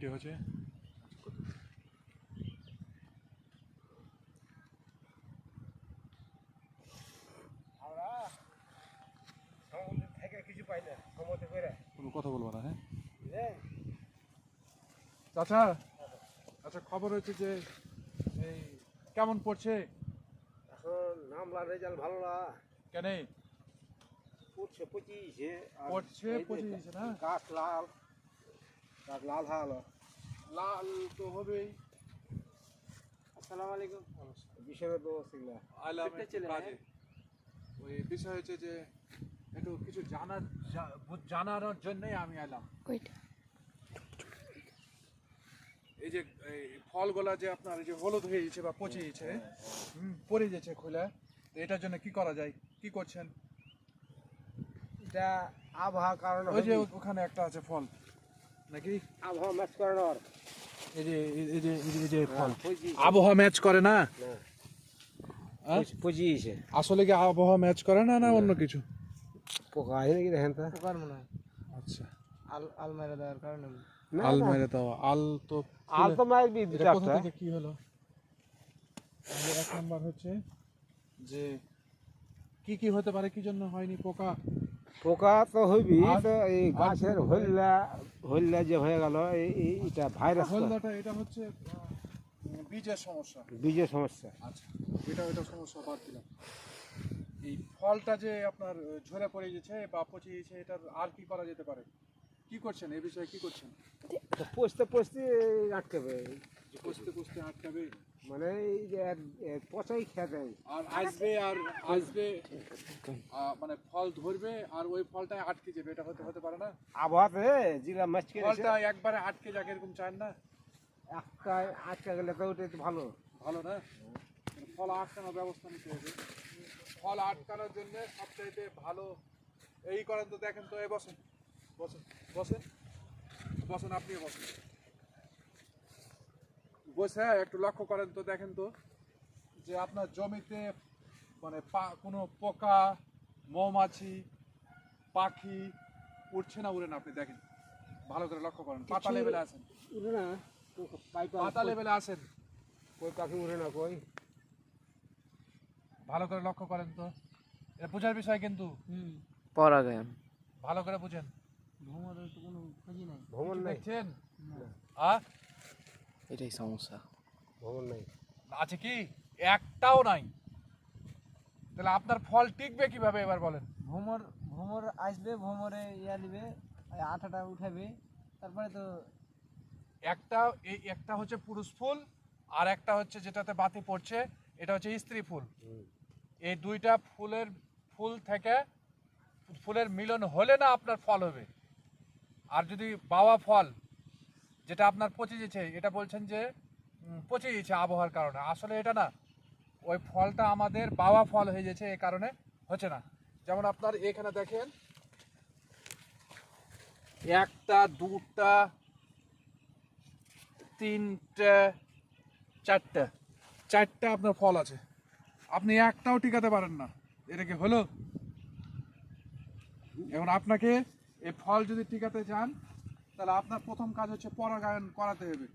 Video হচ্ছে। কোনো কথা বলব না হ্যাঁ? আচ্ছা খবর হচ্ছে যে এই কেমন পড়ছে? এখন নামলা রেজাল্ট ভালো না। কেন? পড়ছে না? গাছ লাল গাছ লাল হলো। লাল তো হবেই। আসসালামু আলাইকুম। বিষয়ের ব্যবস্থা কাজে। ওই বিষয় হচ্ছে যে একটু কিছু জানার জানানোর জন্যই আমি এলাম এই যে এই ফলগুলা যে আপনার এই যে হলুদ হয়ে গেছে বা পচে গেছে হুম, পড়ে গেছে খুলে এটার জন্য কি করা যায়? কি করছেন? এটা আবহাওয়ার কারণে ওই যে ওখানে একটা আছে ফল। নাকি? আবহাওয়া ম্যাচ করানোর এই এই যে এই যে- এই যে ফল। আবহাওয়া ম্যাচ করে না? হ্যাঁ? পচিয়েছে আসলে কি আবহাওয়া ম্যাচ করে না না অন্য কিছু? পোকা আছে নাকি দেখেন তো? পোকার মনে হয়। আচ্ছা। আল আল মেরে দেওয়ার কারণে। না, আল মেরে দাও আল তো আল তো মারবি দু কোথা থেকে কি হলো? এক নাম্বার হচ্ছে যে কি কি হতে পারে কি জন্য হয়নি পোকা? পোকা তো হইবি তো এই গাছের? হইলা হইলা যে হয়ে গেল এই এই- এটা ভাইরাস এটা হচ্ছে বীজের সমস্যা। বীজের সমস্যা। আচ্ছা এটা এটা সমস্যা বাদ দিলাম। এই ফলটা যে আপনার ঝরে পড়ে গেছে বা পচে গেছে এটার আর কি করা যেতে পারে? কি করছেন? এই বিষয়ে কি করছেন? তো পচতে পচতে আটকাবে। কষতে কষতে আটকাবে? মানে এই যে পচাই খেয়ে দেয়। আর আসবে আর আসবে মানে ফল ধরবে আর ওই ফলটায় আটকে যাবে এটা হতে হতে পারে না? আবহাওয়াতে জিরা মাছ ফলটা একবারে আটকে যাক এরকম চান না? একটা আটকা গেলে তো ওটা ভালো। ভালো না? ফল আটকানোর ব্যবস্থা নিতে হবে। ফল আটকানোর জন্য সবচাইতে ভালো এই করেন তো দেখেন তো এই বসেন। বসেন বসেন। বসেন আপনি বসেন। বসে একটু লক্ষ্য করেন তো দেখেন তো যে আপনার জমিতে মানে পা- কোনো পোকা মৌমাছি পাখি উঠছে না উড়ে না আপনি দেখেন। ভালো করে লক্ষ্য করেন পাতা লেভেলে আছেন। উড়ে না পাতা লেভেলে আছেন। কই পাখি উড়ে না কই? ভালো করে লক্ষ্য করেন তো। এটা বোঝার বিষয় কিন্তু। হুম। পরাগায়ন। ভালো করে বুঝেন। ভ্রমণের তো কোনো খোঁজই নাই। ভ্রমণ নাই। দেখছেন। আ এটাই সমস্যা। ভ্রমণ নাই। আছে কি? একটাও নাই। তাহলে আপনার ফল টিকবে কীভাবে এবার বলেন? ভ্রমর ভ্রমর আসবে ভ্রমরে ইয়া নিবে আঠাটা উঠাবে তারপরে তো একটা এই একটা হচ্ছে পুরুষ ফুল আর একটা হচ্ছে যেটাতে বাতি পড়ছে এটা হচ্ছে স্ত্রী ফুল। এই দুইটা ফুলের ফুল থেকে ফুলের মিলন হলে না আপনার ফল হবে। আর যদি বাবা ফল যেটা আপনার পচে গেছে এটা বলছেন যে পচে গেছে আবহাওয়ার কারণে। আসলে এটা না, ওই ফলটা আমাদের বাবা ফল হয়ে গেছে, এ কারণে হচ্ছে না। যেমন আপনার এখানে দেখেন, একটা, দুটা, তিনটে, চারটে চারটে আপনার ফল আছে। আপনি একটাও টিকাতে পারেন না। এটা কি হলো? এখন আপনাকে এই ফল যদি টিকাতে চান তাহলে আপনার প্রথম কাজ হচ্ছে পরাগায়ন করাতে হবে।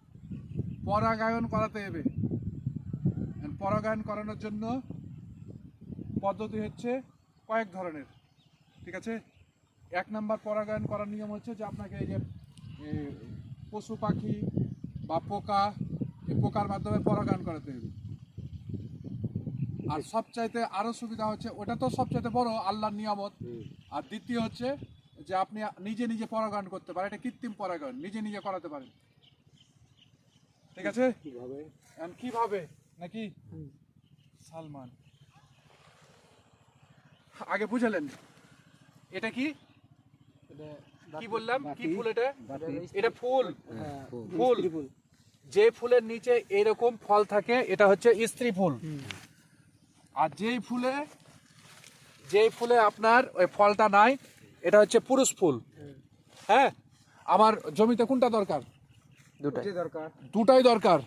পরাগায়ন করাতে হবে। পরাগায়ন করানোর জন্য পদ্ধতি হচ্ছে কয়েক ধরনের। ঠিক আছে? এক নাম্বার পরাগায়ন করার নিয়ম হচ্ছে যে আপনাকে এই যে পশু পাখি বা পোকা এই পোকার মাধ্যমে পরাগায়ন করাতে হবে। আর সবচাইতে আরও সুবিধা হচ্ছে ওটা তো সবচাইতে বড় আল্লাহর নিয়ামত। আর দ্বিতীয় হচ্ছে যে আপনি নিজে নিজে পরাগায়ন করতে পারেন এটা কৃত্রিম পরাগায়ন নিজে নিজে করাতে পারেন। ঠিক আছে? কীভাবে? কীভাবে? নাকি? সালমান। আগে বুঝালেন। এটা কি? কি বললাম? কি ফুল এটা? এটা ফুল। হ্যাঁ, ফুল। যে ফুলের নিচে এরকম ফল থাকে এটা হচ্ছে স্ত্রী ফুল। আর যেই ফুলে যেই ফুলে আপনার ওই ফলটা নাই এটা হচ্ছে পুরুষ ফুল। হ্যাঁ? আমার জমিতে কোনটা দরকার? দুটাই। দরকার। দুটাই দরকার।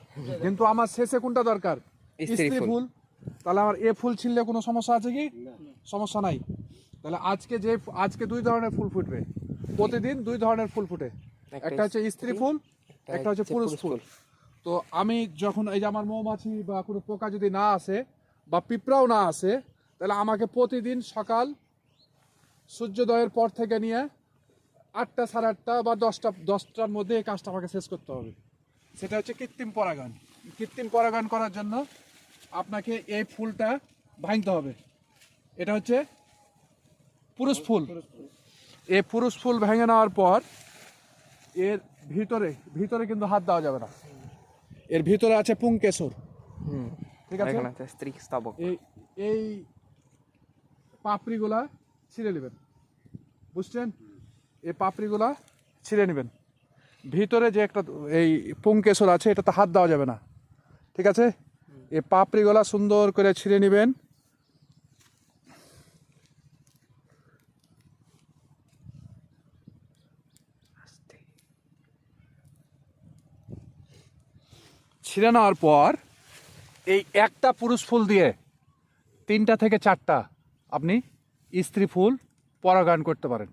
কিন্তু আমার শেষে কোনটা দরকার? স্ত্রী ফুল। তাহলে আমার এ ফুল ছিললে কোনো সমস্যা আছে কি? সমস্যা নাই। তাহলে আজকে যে আজকে দুই ধরনের ফুল ফুটবে। প্রতিদিন দুই ধরনের ফুল ফুটে। একটা হচ্ছে স্ত্রী ফুল একটা হচ্ছে পুরুষ ফুল। তো আমি যখন এই যে আমার মৌমাছি বা কোনো পোকা যদি না আসে বা পিঁপড়াও না আসে তাহলে আমাকে প্রতিদিন সকাল সূর্যোদয়ের পর থেকে নিয়ে আটটা সাড়ে আটটা বা দশটা দশটার মধ্যে এই কাজটা আমাকে শেষ করতে হবে। সেটা হচ্ছে কৃত্রিম পরাগায়ন। কৃত্রিম পরাগায়ন করার জন্য আপনাকে এই ফুলটা ভাঙতে হবে। এটা হচ্ছে পুরুষ ফুল। এই পুরুষ ফুল ভেঙে নেওয়ার পর এর ভিতরে ভিতরে কিন্তু হাত দেওয়া যাবে না। এর ভিতরে আছে পুংকেশর। ঠিক আছে? স্ত্রী স্তাবক। এই এই পাপড়িগুলা ছিঁড়ে নেবেন। বুঝছেন? এই পাপড়িগুলা ছিঁড়ে নেবেন। ভিতরে যে একটা এই পুংকেশর আছে, এটাতে হাত দেওয়া যাবে না। ঠিক আছে? এই পাপড়িগুলা সুন্দর করে ছিঁড়ে নেবেন। ছিঁড়ে নেওয়ার পর এই একটা পুরুষ ফুল দিয়ে তিনটা থেকে চারটা আপনি স্ত্রী ফুল পরাগায়ন করতে পারেন।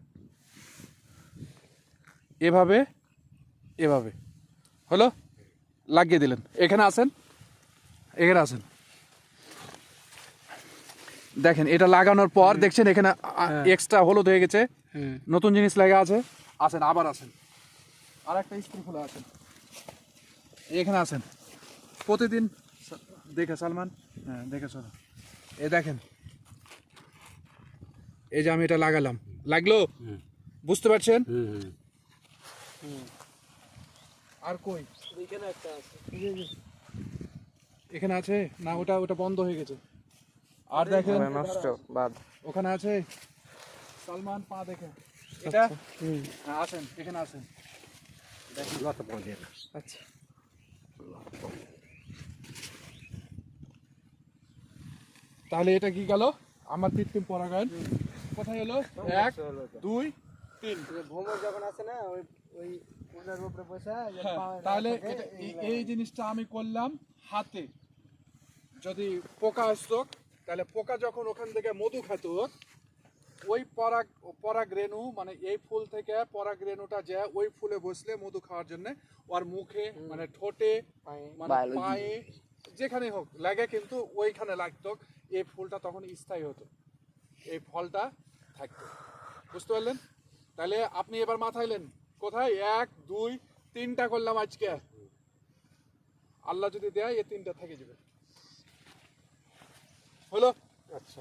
এভাবে এভাবে। হলো? লাগিয়ে দিলেন। এখানে আসেন এখানে আসেন দেখেন এটা লাগানোর পর দেখছেন এখানে এক্সট্রা হলুদ হয়ে গেছে। নতুন জিনিস লাগা আছে। আসেন আবার আসেন আর একটা স্ত্রী ফুল আছেন। এখানে আসেন প্রতিদিন দেখে সালমান। হ্যাঁ দেখে শোনো এ দেখেন এই যে আমি এটা লাগালাম। লাগল? বুঝতে পারছেন? আর কই? এখানে আছে। না ওটা ওটা বন্ধ হয়ে গেছে। আর দেখেন। নষ্ট বাদ। ওখানে আছে? সালমান পা দেখেন। এটা? হ্যাঁ আসেন এখানে আসেন। আচ্ছা তাহলে এটা কি গেল? আমার কৃত্রিম পরাগায়ন। কোথায় হলো এক দুই তিন। ভ্রমর যখন আসে না ওই ওই ফুলের উপরে বসে যে হ্যাঁ, তাহলে এটা- এই- জিনিসটা আমি করলাম হাতে। যদি পোকা আসতো তাহলে পোকা যখন ওখান থেকে মধু খেত ওই পরাগ পরাগ রেণু মানে এই ফুল থেকে পরাগ রেণুটা যে ওই ফুলে বসলে মধু খাওয়ার জন্য ওর মুখে মানে ঠোঁটে মানে. পায়ে যেখানে হোক লাগে কিন্তু ওইখানে লাগতো এই ফুলটা তখন স্থায়ী হতো। এই ফলটা থাকতো। বুঝতে পারলেন? তাহলে আপনি এবার মাথায় মাথাইলেন কোথায়? এক, দুই, তিনটা করলাম আজকে। আল্লাহ যদি দেয় এই তিনটা থেকে যাবে। হলো? আচ্ছা।